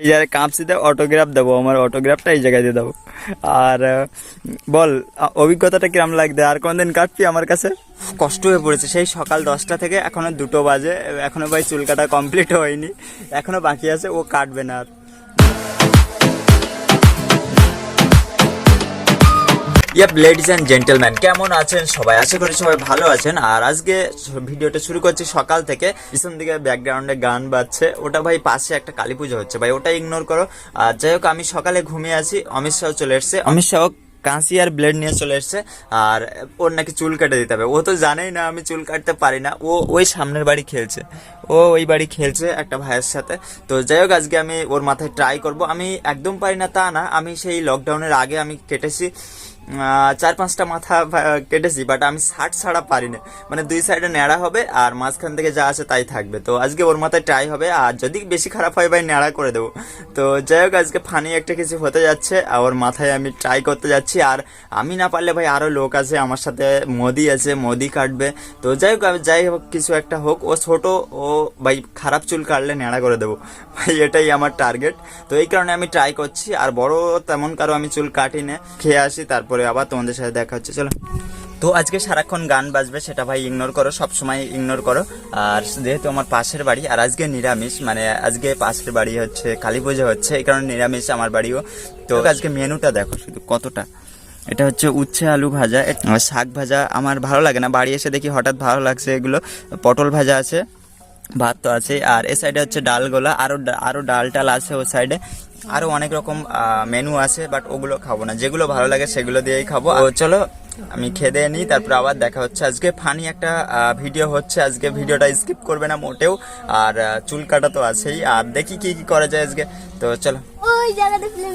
এই জায়গায় কাঁপসিতে অটোগ্রাফ দেবো, আমার অটোগ্রাফটা এই জায়গায় দিয়ে দেবো। আর বল অভিজ্ঞতাটা কিরম লাগবে আর কোনদিন কাটবি আমার কাছে? কষ্ট হয়ে পড়েছে। সেই সকাল দশটা থেকে এখনও দুটো বাজে। এখনও ভাই চুল কাটা কমপ্লিট হয়নি। এখনও বাকি আছে, ও কাটবে না আর। ইয়াপ লেডিস অ্যান্ড জেন্টেলম্যান কেমন আছেন সবাই? আশা করি সবাই ভালো আছেন। আর আজকে ভিডিওটা শুরু করছি সকাল থেকে। পিছন দিকে ব্যাকগ্রাউন্ডে গান বাজছে। ওটা ভাই পাশে একটা কালী পুজো হচ্ছে। ভাই, ওটা ইগনোর করো। আর যাই হোক, আমি সকালে ঘুমিয়ে আছি। অমিত শাহ চলে এসছে। অমিত শাহ কাঁচি আর ব্লেড নিয়ে চলে এসছে। আর ওর নাকি চুল কেটে দিতে হবে। ও তো জানেই না, আমি চুল কাটতে পারি না। ও ওই সামনের বাড়ি খেলছে। ও ওই বাড়ি খেলছে একটা ভাইয়ের সাথে। তো যাই হোক, আজকে আমি ওর মাথায় ট্রাই করব। আমি একদম পারি না তা না। আমি সেই লকডাউনের আগে আমি কেটেছি। চার পাঁচটা মাথা কেটেছি বাট আমি ষাট ছাড়া পারি না মানে দুই সাইডে ন্যাড়া হবে, আর মাঝখান থেকে যা আছে তাই থাকবে। তো আজকে ওর মাথায় ট্রাই হবে, আর যদি বেশি খারাপ হয় ভাই, ন্যাড়া করে দেবো। তো যাই হোক, আজকে ফানি একটা কিছু হতে যাচ্ছে, আর ওর মাথায় আমি ট্রাই করতে যাচ্ছি, আর আমি না পারলে ভাই আরও লোক আছে, আমার সাথে মোদি আছে, মোদি কাটবে। তো যাই হোক, আমি যাই হোক, কিছু একটা হোক, ও ছোট, ও ভাই, খারাপ চুল কাটলে ন্যাড়া করে দেবো। ভাই, এটাই আমার টার্গেট তো এই কারণে আমি ট্রাই করছি, আর বড় তেমন কারও আমি চুল কাটি না খেয়ে আসি, তারপরে আবার তোমাদের সাথে দেখা হচ্ছে, চলো। তো আজকে সারাক্ষণ গান বাজবে, সেটা ভাই ইগনোর করো সবসময় ইগনোর করো। আর যেহেতু আমার পাশের বাড়ি, আর আজকে নিরামিষ মানে আজকে পাশের বাড়ি হচ্ছে কালী পুজো হচ্ছে, এই কারণে নিরামিষ আমার বাড়িও। তো আজকে মেনুটা দেখো শুধু কতটা। এটা হচ্ছে উচ্ছে আলু ভাজা শাক ভাজা আমার ভালো লাগে না। বাড়ি এসে দেখি হঠাৎ ভালো লাগছে এগুলো। পটল ভাজা আছে, ভাত তো আছে আর এ সাইডে হচ্ছে ডালগোলা আরও ডা- আরও ডাল টাল আছে ও সাইডে আরও অনেক রকম মেনু আছে বাট ওগুলো খাব না। যেগুলো ভালো লাগে সেগুলো দিয়েই খাব। তো চলো আমি খেদে নিই তারপর আবার দেখা হচ্ছে। আজকে ফানি একটা ভিডিও হচ্ছে। আজকে ভিডিওটা স্কিপ করবে না মোটেও। আর চুল কাটা তো আছেই। আর দেখি কি কি করা যায় আজকে। তো চলো। ওই জায়গাটা ফিল্ম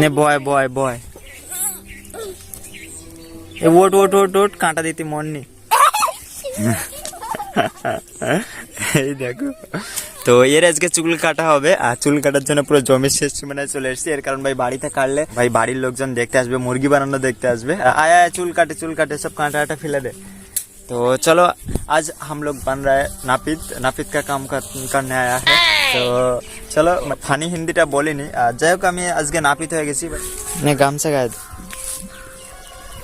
নে বয় বয় বয়। এ ওট ওট ওট ওট কাঁটা দিতে মন নেই। এই দেখো তো এর আজকে চুল কাটা হবে আর চুল কাটার জন্য পুরো জমির শেষ মানে চলে এসেছি এর কারণ ভাই বাড়িতে কাটলে ভাই বাড়ির লোকজন দেখতে আসবে মুরগি বানানো দেখতে আসবে আয় আয় চুল কাটে চুল কাটে সব কাঁটা কাটা ফেলে দে तो चलो आज हम लोग बन रहा है नापित नापित का काम कर, करने आया है তো চলো ফানি হিন্দিটা বলিনি আর যাই হোক আমি আজকে নাপিত হয়ে গেছি নে গামছা গায়ে দে।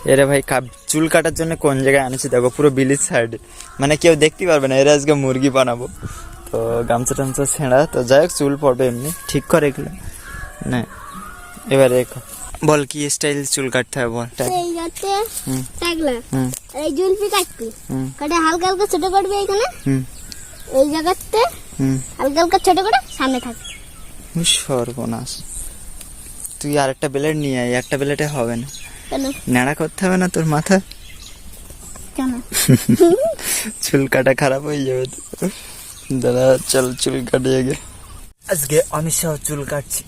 এরে ভাই কাপ- চুল কাটার জন্য কোন জায়গায় আনেছি দেখো পুরো বিলিজ সাইডে মানে কেউ দেখতে পারবে না এরা আজকে মুরগি বানাবো। তো গামছা টামছা ছেঁড়া তো যাই হোক চুল পড়বে এমনি। ঠিক করে এগুলো। না এবারে বল কি স্টাইল চুল কাটতে হবে বল এই জুলপি কাটবি হুম। কাটে হালকা হালকা ছোট করবি এখানে? হুম। এই জায়গাতে হুম। হালকা হালকা ছোট করে সামনে থাকবে সর্বনাশ। তুই আরেকটা ব্লেড নিয়ে আয় একটা ব্লেডে হবে না। কেন? ন্যাড়া করতে হবে না তোর মাথা? কেন? চুল কাটা খারাপ হয়ে যাবে তো। দাদা চল চুল কাটিয়ে গে আজকে অমিত শাহ চুল কাটছি।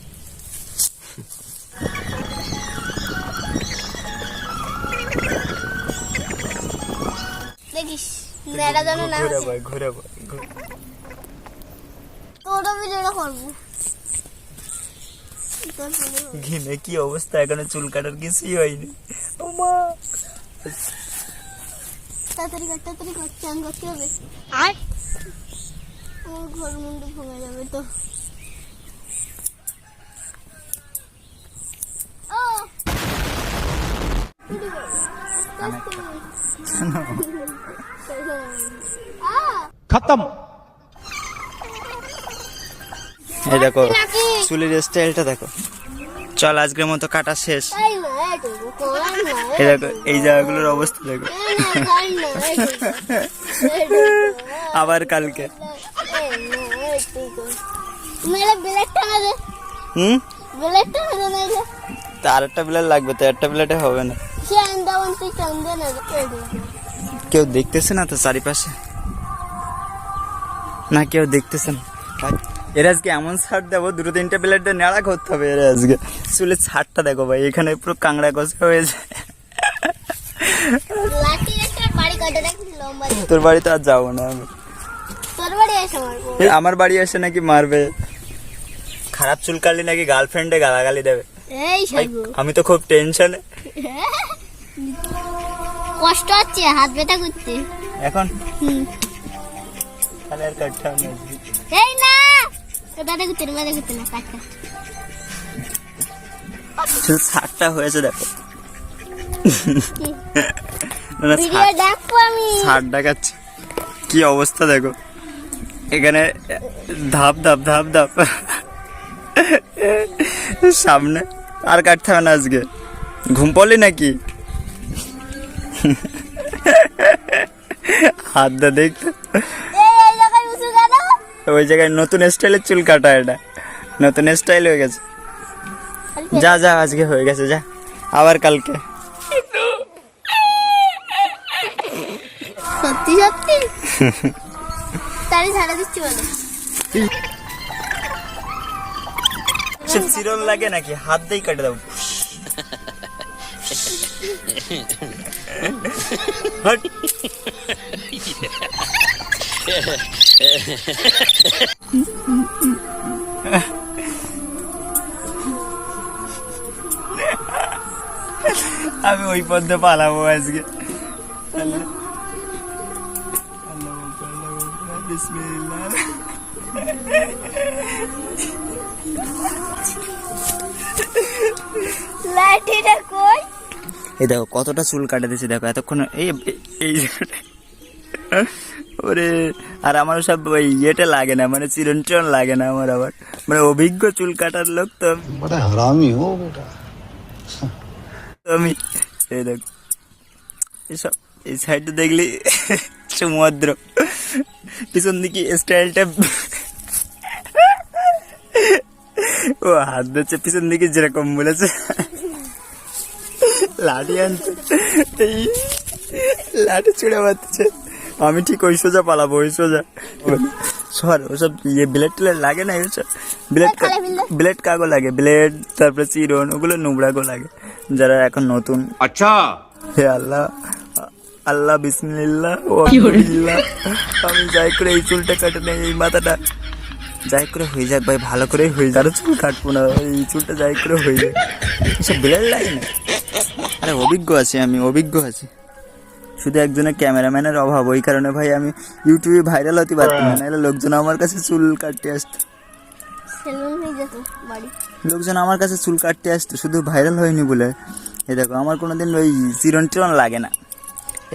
দেখিস মেয়েরা যেন না ঘুরে ঘুরে ঘুরে। ভিডিওটা করব। ঘিমে কি অবস্থা এখানে চুল কাটার কিছুই হয়নি ও মা তাড়াতাড়ি কর তাড়াতাড়ি কর চান করতে হবে আর আমার ঘর মুন্ডু ভেঙে যাবে তো ও खत्म এই দেখো? চুলের স্টাইলটা দেখো। চল আজকের মতো কাটা শেষ। এই দেখো এই জায়গাগুলোর অবস্থা দেখো। আবার কালকে। হুম? ব্লেড টানা দে নাইলে তা আরেকটা প্লেট লাগবে তো একটা প্লেটে হবে না। কেউ দেখতেছে না তো চারিপাশে? না কেউ দেখতেছে না। এর আজকে এমন ছাড় দেবো দুটো তিনটে প্লেট দিয়ে নেড়া করতে হবে এর আজকে। চুলের ছাড়টা দেখো ভাই এখানে পুরো কাংড়া কষা হয়েছে। তোর বাড়িতে আর যাব না আমি। আমার বাড়ি এসে নাকি মারবে। খারাপ চুল কাটলি নাকি গার্লফ্রেন্ডে গালাগালি দেবে। আমি তো খুব টেনশনে কষ্ট হচ্ছে হাত ব্যথা করতে এখন? হুম। তাহলে আর কাটতে হবে এই না শার্টটা হয়েছে দেখো। শার্ট- দেখাচ্ছে। কি অবস্থা দেখো। এখানে ধাপ ধাপ ধাপ ধাপ। সামনে আর কাটতে হবে না আজকে। ঘুম পড়লি নাকি? হাত দা দেখতে ওই জায়গায় নতুন স্টাইলের চুল কাটা এটা। নতুন স্টাইল হয়ে গেছে। যা যা আজকে হয়ে গেছে যা। আবার কালকে। সত্যি সত্যি? তারই ছাড়া দিচ্ছি বলো। সে চিরন লাগে নাকি? হাত দিয়েই কাটে দাও। হট। ওই পথে পালাবো আজকে। এই দেখো কতটা চুল কাটা দিয়েছে দেখো এতক্ষণ এই এই ওরে আর আমারও সব ওই ইয়েটা লাগে না মানে চিরঞ্চন লাগে না আমার আবার। মানে অভিজ্ঞ চুল কাটার লোক তো আমি এই দেখো এসব এই সাইডে দেখলি সমুদ্র। পিছন দিকে স্টাইলটা ও হাত ধরছে পিছন দিকে যেরকম বলেছে। লাঠি আনছে। এই লাঠি ছুড়ে মারছে। আমি ঠিক ওই সোজা পালাবো ওই সোজা। সর ওসব ইয়ে ব্লেড টেলেড লাগে না ওসব ব্লেড ব্লেড কাগো লাগে? ব্লেড তারপরে চিরন ওগুলো নোংরাগো লাগে। যারা এখন নতুন। আচ্ছা। হে আল্লাহ আল্লাহ বিসমিল্লাহ আমি যাই করে এই চুলটা কাটে নেই এই মাথাটা যাই করে হয়ে যাক ভাই ভালো করেই হয়ে যাক। চুল কাটবো না এই চুলটা যাই করে হয়ে যাক। এসব বিড়াল লাগে না। আরে অভিজ্ঞ আছি আমি অভিজ্ঞ আছি। শুধু একজনের ক্যামেরাম্যানের অভাব ওই কারণে ভাই আমি ইউটিউবে ভাইরাল হতে পারতাম না লোকজন আমার কাছে চুল কাটতে আসতো। লোকজন আমার কাছে চুল কাটতে আসতো শুধু ভাইরাল হয়নি বলে। এই দেখো আমার কোনোদিন ওই চিরন টিরন লাগে না।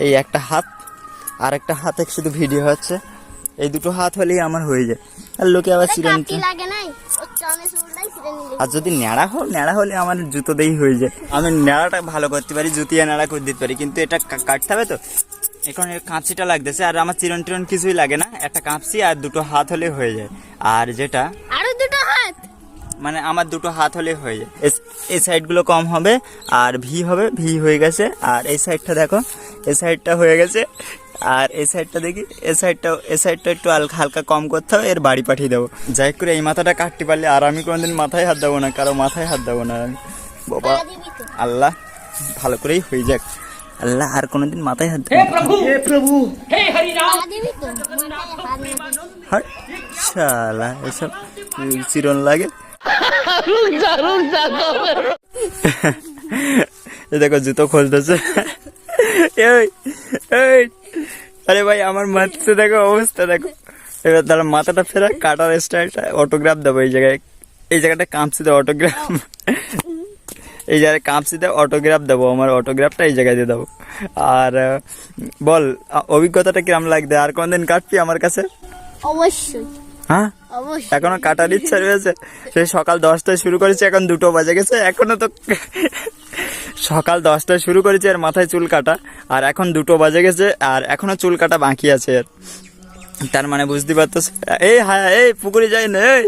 এই একটা হাত আর একটা হাতে শুধু ভিডিও হচ্ছে। এই দুটো হাত হলেই আমার হয়ে যায়। আর লোকে আবার চিরন আর যদি ন্যাড়া হোক ন্যাড়া হলে আমার জুতো দিয়েই হয়ে যায়। আমি ন্যাড়াটা ভালো করতে পারি জুতিয়া ন্যাড়া করে দিতে পারি কিন্তু এটা কাটতে হবে তো। এখন কাঁচিটা লাগতেছে আর আমার চিরন টিরন কিছুই লাগে না। একটা কাঁপছি আর দুটো হাত হলে হয়ে যায়। আর যেটা আরও দুটো হাত? মানে আমার দুটো হাত হলে হয়ে যায়। এই সাইডগুলো কম হবে আর ভি হবে ভি হয়ে গেছে। আর এই সাইডটা দেখো এই সাইডটা হয়ে গেছে। আর এই সাইডটা দেখি এই সাইডটা এই সাইডটা একটু হালকা হালকা কম করতে হবে এর বাড়ি পাঠিয়ে দেবো। যাই করে এই মাথাটা কাটতে পারলে আর আমি কোনোদিন মাথায় হাত দেবো না কারও মাথায় হাত দেবো না। আমি বাবা আল্লাহ ভালো করেই হয়ে যাক। আল্লাহ আর কোনোদিন মাথায় হাত দেবো দিবি হাত না হাট, শালা এসব চিরন লাগে। দেখো জুতো খুলতেছে। এই এই আরে ভাই আমার মাথাতে দেখো অবস্থা দেখো। এবার তার মাথাটা ফেরা কাটার স্টাইলটা অটোগ্রাফ দেবো এই জায়গায়। এই জায়গাটা কাঁপছিতে অটোগ্রাফ এই জায়গায় কাঁপছিতে অটোগ্রাফ দেবো আমার অটোগ্রাফটা এই জায়গায় দিয়ে দেবো। আর বল অভিজ্ঞতাটা কিরম লাগবে আর কোনদিন কাটবি আমার কাছে? অবশ্যই। হ্যাঁ? এখনও কাটার ইচ্ছা রয়েছে? সেই সকাল দশটায় শুরু করেছি এখন দুটো বাজে গেছে এখনও তো সকাল দশটায় শুরু করেছি আর মাথায় চুল কাটা আর এখন দুটো বাজে গেছে আর এখনও চুল কাটা বাকি আছে এর। তার মানে বুঝতে পারতো এই হ্যাঁ এই পুকুরে যাই না এই।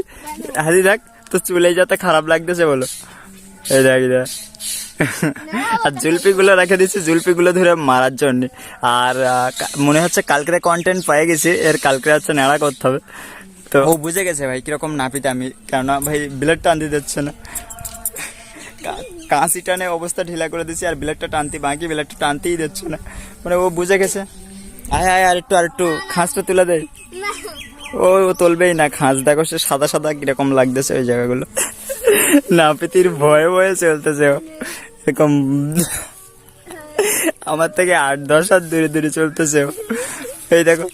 হাজি দেখ তো চুলে যাতে খারাপ লাগতেছে বলো। এই দেখ দেখ। আর জুলপিগুলো রেখে দিচ্ছি জুলপিগুলো ধরে মারার জন্য। আর মনে হচ্ছে কালকে কন্টেন্ট পেয়ে গেছি এর কালকে হচ্ছে নেড়া করতে হবে। তো ও বুঝে গেছে ভাই কীরকম নাপিতে আমি কেননা ভাই ব্লেড টানতে দিচ্ছে না। কা- কাঁচি টানে অবস্থা ঢিলা করে দিচ্ছি আর ব্লেডটা টানতে বাকি ব্লেডটা টানতেই দিচ্ছে না। মানে ও বুঝে গেছে। আয় আয় আর একটু আর একটু খাঁচটা তুলে দেয় ও ও তুলবেই না খাঁজ। দেখো সে সাদা সাদা কীরকম লাগতেছে ওই জায়গাগুলো। নাপিতির ভয়ে ভয়ে চলতেছে এরকম আমার থেকে আট দশ হাত দূরে দূরে চলতেছে এই দেখো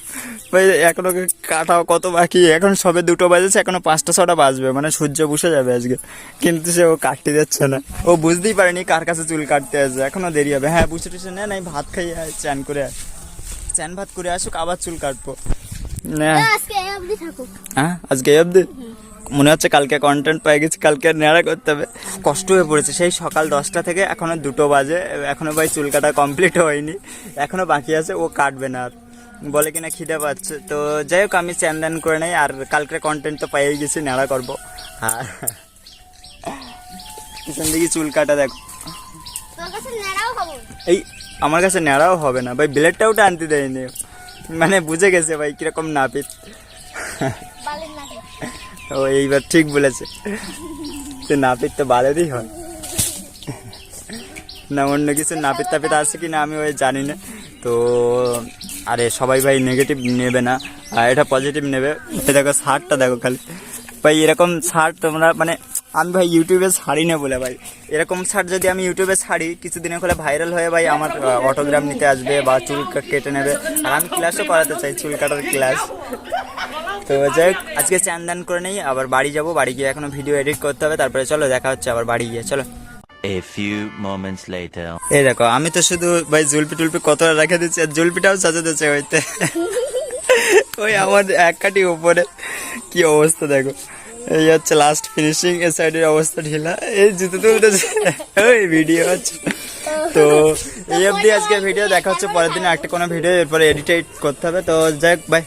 ভাই এখনও কাটাও কত বাকি? এখন সবে দুটো বাজেছে এখনও পাঁচটা ছটা বাজবে মানে সূর্য বসে যাবে আজকে। কিন্তু সে ও কাটতে যাচ্ছে না। ও বুঝতেই পারেনি কার কাছে চুল কাটতে আসবে এখনও দেরি হবে। হ্যাঁ বুঝে টুসে না নাই ভাত খাইয়ে আয়, চান করে আয়। চান ভাত করে আসুক আবার চুল কাটবো। না। অবধি হ্যাঁ আজকে এই অব্দি মনে হচ্ছে কালকে কন্টেন্ট পেয়ে গেছি কালকে নেড়া করতে হবে। কষ্ট হয়ে পড়েছে। সেই সকাল দশটা থেকে এখনও দুটো বাজে এখনও ভাই চুল কাটা কমপ্লিট হয়নি এখনও বাকি আছে ও কাটবে না আর। বলে কিনা খিদে পাচ্ছে। তো যাই হোক আমি চ্যান করে নেই আর কালকে কন্টেন্ট তো পেয়ে গেছি নেড়া করব। আর পিছন দিকে চুল কাটা দেখো। এই আমার কাছে নেড়াও হবে না। ভাই ব্লেডটাও টানতে দেয়নি। মানে বুঝে গেছে ভাই কীরকম নাপিত। ও, এইবার ঠিক বলেছে। তো নাপিত তো বালেরই হয়। না, অন্য কিছু নাপিত তাপিত আছে কি না আমি ওই জানি না। তো, আরে, সবাই ভাই নেগেটিভ নেবে না। আর এটা পজিটিভ নেবে। দেখো শার্টটা দেখো খালি। ভাই, এরকম শার্ট তোমরা মানে আমি ভাই ইউটিউবে ছাড়ি না বলে ভাই। এরকম শার্ট যদি আমি ইউটিউবে ছাড়ি, কিছুদিনে হলে ভাইরাল হয়ে ভাই আমার অটোগ্রাম নিতে আসবে বা চুল কেটে নেবে। আর আমি ক্লাসও করাতে চাই, চুল কাটার ক্লাস তো যাই হোক, আজকে চান দান করে নেই আবার বাড়ি যাব বাড়ি গিয়ে এখনও ভিডিও এডিট করতে হবে তারপরে চলো দেখা হচ্ছে আবার বাড়ি গিয়ে চলো। A few moments later. এই দেখো আমি তো শুধু ভাই জুলপি টুলপি কত রেখে দিচ্ছি আর জুলপিটাও সাজাতেছে হইতে। ওই আমার এক কাটি উপরে। কি অবস্থা দেখো। এই হচ্ছে লাস্ট ফিনিশিং এর সাইডের অবস্থা ঢিলা। এই জুতো তুলতেছে। ওই ভিডিও হচ্ছে। তো এই অবধি আজকে ভিডিও দেখা হচ্ছে পরের দিন একটা কোনো ভিডিও এরপরে এডিট করতে হবে। তো যাই হোক বাই